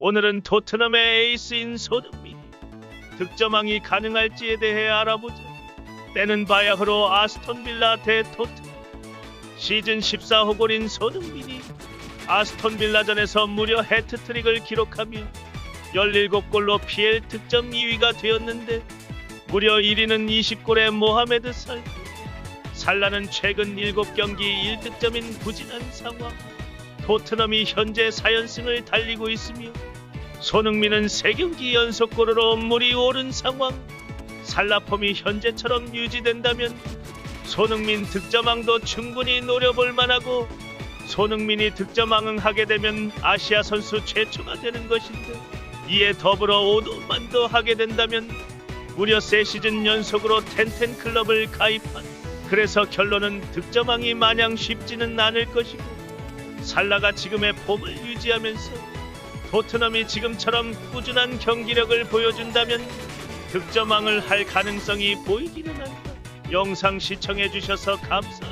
오늘은 토트넘의 에이스인 손흥민 득점왕이 가능할지에 대해 알아보자. 때는 바야흐로 아스톤 빌라 대 토트넘 시즌 14호 골인 손흥민이 아스톤 빌라전에서 무려 해트트릭을 기록하며 17골로 PL 득점 2위가 되었는데 무려 1위는 20골의 모하메드 살 살라는 최근 7경기 1득점인 부진한 상황 토트넘이 현재 4연승을 달리고 있으며 손흥민은 3경기 연속 골으로 물이 오른 상황. 살라폼이 현재처럼 유지된다면 손흥민 득점왕도 충분히 노려볼 만하고 손흥민이 득점왕을 하게 되면 아시아 선수 최초가 되는 것인데 이에 더불어 오도만도 하게 된다면 무려 세 시즌 연속으로 텐텐 클럽을 가입한 그래서 결론은 득점왕이 마냥 쉽지는 않을 것이고 살라가 지금의 폼을 유지하면서 토트넘이 지금처럼 꾸준한 경기력을 보여준다면 득점왕을 할 가능성이 보이기는 한다. 영상 시청해 주셔서 감사합니다.